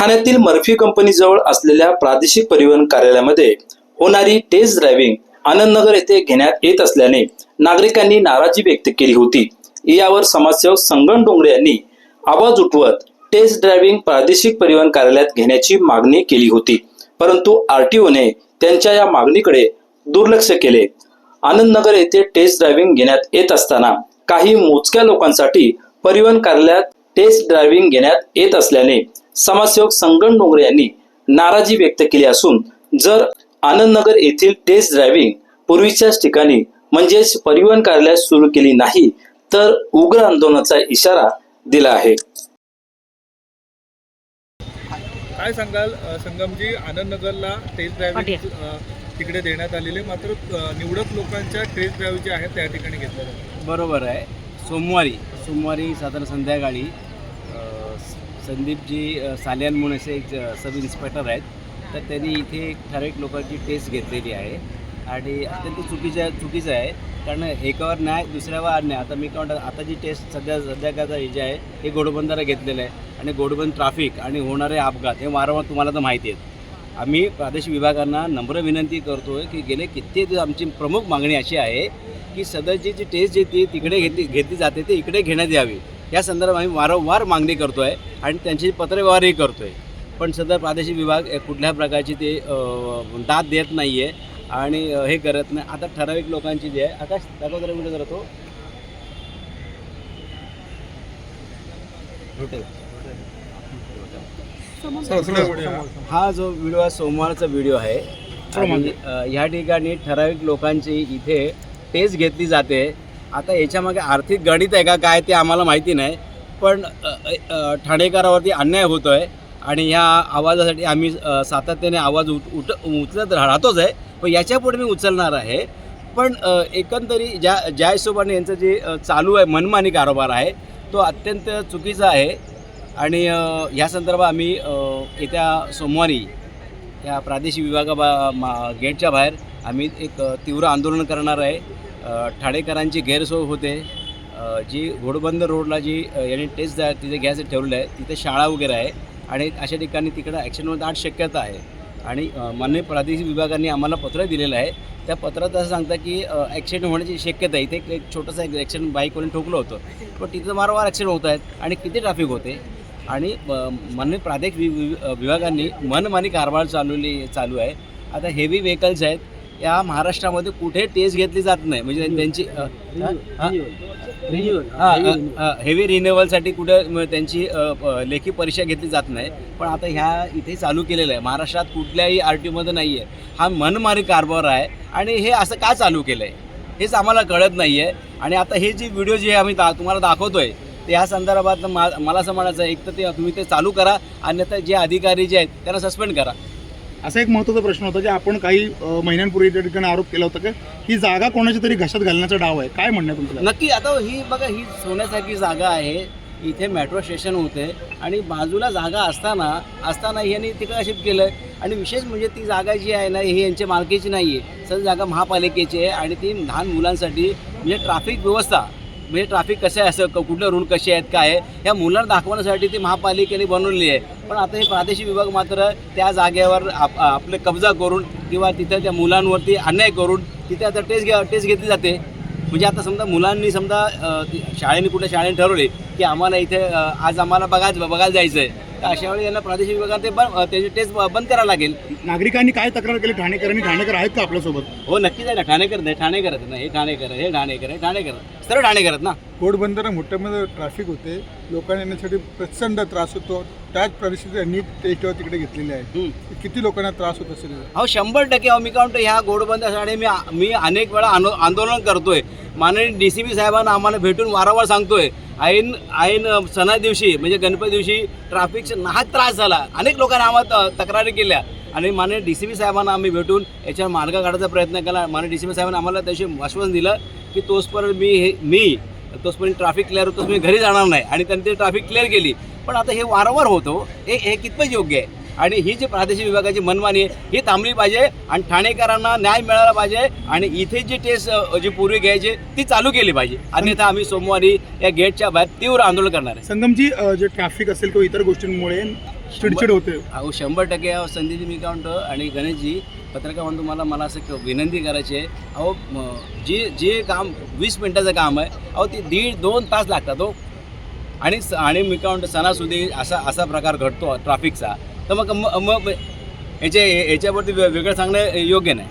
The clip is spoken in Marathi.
ठाण्यातील मर्फी कंपनीजवळ असलेल्या प्रादेशिक परिवहन कार्यालयामध्ये होणारी टेस्ट ड्रायव्हिंग आनंदनगर येथे घेण्यात येत असल्याने नागरिकांनी नाराजी व्यक्त केली होती. यावर समाजसेवक संगण डोंगरे यांनी आवाज उठवत टेस्ट ड्रायव्हिंग प्रादेशिक परिवहन कार्यालयात घेण्याची मागणी केली होती. परंतु आरटीओने त्यांच्या या मागणीकडे दुर्लक्ष केले. आनंदनगर येथे टेस्ट ड्रायव्हिंग घेण्यात येत असताना काही मोजक्या लोकांसाठी परिवहन कार्यालयात टेस्ट ड्रायव्हिंग घेण्यात येत असल्याने समाजसेवक संगम डोंगरे यांनी नाराजी व्यक्त केली असून जर आनंदनगर येथील टेस्ट ड्रायव्हिंग पूर्वीच्याच ठिकाणी म्हणजेच परिवहन कार्यालयात सुरू केली नाही तर उग्र आंदोलनाचा इशारा दिला आहे. काय सांगाल संगमजी आनंदनगरला टेस्ट ड्रायव्हिंग तिकडे देण्यात आलेले? मात्र निवडक लोकांच्या टेस्ट ड्राईव्ह जे आहेत त्या ठिकाणी घेतल्या जातात. बरोबर आहे. सोमवारी सोमवारी साधारण संध्याकाळी संदीपजी अ, सालियान म्हणून असे एक सब इन्स्पेक्टर आहेत. तर त्यांनी इथे एक ठराविक लोकांची टेस्ट घेतलेली आहे. आणि अत्यंत चुकीचं आहे चुकीचं आहे. कारण एकावर न्याय दुसऱ्यावर अन्याय. आता मी काय म्हणतो आता जी टेस्ट सध्या सध्याकाळचा हे जे आहे हे घोडबंदाला घेतलेलं आहे. आणि घोडबंद ट्राफिक आणि होणारे अपघात हे वारंवार तुम्हाला तर माहिती आहेत. आम्ही प्रादेशिक विभागांना नम्र विनंती करतो आहे की गेले कित्येक आमची प्रमुख मागणी अशी आहे की सदरची जी टेस्ट जी ती तिकडे घेतली घेतली जाते ते इकडे घेण्यात यावी. या संदर्भात आम्ही वारंवार मागणी करतो आहे आणि त्यांची पत्रव्यवहारही करतो आहे पण सदर प्रादेशिक विभाग कुठल्या प्रकारची ते दाद देत नाही आहे आणि हे करत नाही. आता ठराविक लोकांची जी आहे आकाश दाखव जरा व्हिडिओ जरा तो. हा जो व्हिडिओ आहे सोमवारचा व्हिडिओ आहे. आणि अ, या ठिकाणी ठराविक लोकांची इथे टेस्ट घेतली जाते. आता याच्यामागे आर्थिक गणित आहे का काय ते आम्हाला माहिती नाही पण ठाणेकरावरती अन्याय होतो आहे आणि ह्या आवाजासाठी आम्ही सातत्याने आवाज उठ उठ उचलत राहतोच आहे पण याच्यापुढे मी उचलणार आहे. पण एकंदरी ज्या ज्या हिशोबाने यांचं जे चालू आहे मनमानी कारोबार आहे तो अत्यंत चुकीचा आहे. आणि ह्या संदर्भात आम्ही येत्या सोमवारी या प्रादेशिक विभागा बा मा गेटच्या बाहेर आम्ही एक तीव्र आंदोलन करणार आहे. ठाणेकरांची गैरसोय होते. जी घोडबंदर रोडला जी यांनी टेस्ट द्या तिथे घ्यायचं ठेवलं आहे तिथे शाळा वगैरे आहे आणि अशा ठिकाणी तिकडं ॲक्शन आठ शक्यता आहे. आणि अ, माननीय प्रादेशिक विभागाने आम्हाला पत्र दिलेलं आहे. त्या पत्रात असं सांगतं की ॲक्सिडेंट होण्याची शक्यता आहे. इथे एक- छोटंसं एक ॲक्सिडेंट बाईकवरून ठोकलं होतं. पण तिथं वारंवार ॲक्सिडेंट होत आहेत आणि किती ट्रॅफिक होते? आणि अ, माननीय प्रादेशिक वि वि- विभागांनी मनमानी कारभार चालवली चालू आहे. आता हेवी व्हेकल्स आहेत. या महाराष्ट्रामध्ये कुठे टेस्ट घेतली जात नाही. म्हणजे त्यांची हेवी रिन्युअलसाठी कुठे त्यांची लेखी परीक्षा घेतली जात नाही. पण आता ह्या इथे चालू केलेलं आहे. महाराष्ट्रात कुठल्याही आर टी ओमध्ये नाही आहे हा मनमारी कारभार आहे. आणि हे असं का चालू केलं आहे हेच आम्हाला कळत नाही आहे आणि आता हे जी व्हिडिओ जे आम्ही दा तुम्हाला दाखवतोय ते ह्या संदर्भात मा मला असं म्हणायचं आहे एक तर ते तुम्ही ते चालू करा. अन्यथा जे अधिकारी जे आहेत त्यांना सस्पेंड करा. असा एक महत्त्वाचा प्रश्न होता की आपण काही महिन्यांपूर्वी त्या ठिकाणी आरोप केला होता की ही जागा कोणाची तरी घशात घालण्याचा डाव आहे. काय म्हणणं आहे तुमचं नक्की आता ही बघा ही सोन्यासारखी जागा आहे. इथे मेट्रो स्टेशन होते आणि बाजूला जागा असताना असताना यांनी तिकडे शिफ्ट केलं. आणि विशेष म्हणजे ती जागा जी आहे ना ही यांच्या मालकीची नाही आहे सर जागा महापालिकेची आहे आणि ती लहान मुलांसाठी म्हणजे ट्रॅफिक व्यवस्था म्हणजे ट्रॅफिक कसं आहे असं क- कुठले रूल कसे आहेत काय आहे ह्या मुलांना दाखवण्यासाठी ती महापालिकेने बनवलेली आहे. पण आता हे प्रादेशिक विभाग मात्र त्या जागेवर आप आपले कब्जा करून किंवा तिथं त्या मुलांवरती अन्याय करून तिथे आता टेस्ट घ्या टेस्ट घेतली जाते. म्हणजे आता समजा मुलांनी समजा ती- शाळेने कुठल्या शाळेने ठरवले की आम्हाला इथे आज आम्हाला बघायचं बघायला जायचं आहे तर अशा वेळी यांना प्रादेशिक विभागात ते बंद त्याची टेस्ट बंद करावं लागेल. नागरिकांनी काय तक्रार केली? ठाणेकरांनी ठाणेकर आहेत का आपल्यासोबत? हो नक्कीच आहे ना. ठाणेकर नाही ठाणेकर आहेत ना. हे ठाणेकर हे ठाणेकर आहे, हे ठाणेकर. सर्व ठाणेकर आहेत ना. घोडबंदर मोठ्यामध्ये ट्रॅफिक होते. लोकांना येण्यासाठी प्रचंड त्रास होतो. त्याच परिस्थितीत यांनी टेस्टवर तिकडे घेतलेले आहे. किती लोकांना त्रास होत असेल? अहो शंभर टक्के अहो मी काय म्हणतो ह्या गोडबंदासाठी मी मी अनेक वेळा आंदो आंदोलन करतोय. माननीय डी सी बी साहेबांना आम्हाला भेटून वारंवार सांगतोय. ऐन ऐन सणा दिवशी म्हणजे गणपती दिवशी ट्रॅफिकचा नाहक त्रास झाला. अनेक लोकांना आम्हाला त- तक्रारी केल्या. आणि माननीय डी सी बी साहेबांना आम्ही भेटून याच्यावर मार्ग काढायचा प्रयत्न केला. माननीय डी सी बी साहेबांना आम्हाला त्याशी आश्वासन दिलं की तोचपर्यंत मी हे मी तोचपर्यंत ट्रॅफिक क्लिअर होतोच मी घरी जाणार नाही. आणि त्यांनी ते ट्रॅफिक क्लिअर केली. पण आता हे वारंवार होतो. हे हे कितपत योग्य आहे? आणि ही जी प्रादेशिक विभागाची मनमानी आहे ही थांबली पाहिजे आणि ठाणेकरांना न्याय मिळाला पाहिजे आणि इथे जी टेस्ट जी पूर्वी घ्यायची ती चालू केली पाहिजे. अन्यथा आम्ही सोमवारी या गेटच्या बाहेर तीव्र आंदोलन करणार आहे. संगमजी जे ट्रॅफिक असेल किंवा इतर गोष्टींमुळे चिडचिड होते. अहो शंभर टक्के संदीप मी काय म्हणतो आणि गणेशजी पत्रकार म्हणून तुम्हाला मला असं विनंती करायची आहे. अहो जे जे काम वीस मिनटाचं काम आहे अहो ते दीड दोन तास लागतात हो. आणि आणि मी काय म्हणतो सणासुदी असा असा प्रकार घडतो ट्रॅफिकचा तर मग मग याच्या याच्यावरती वेगळं सांगणं योग्य नाही.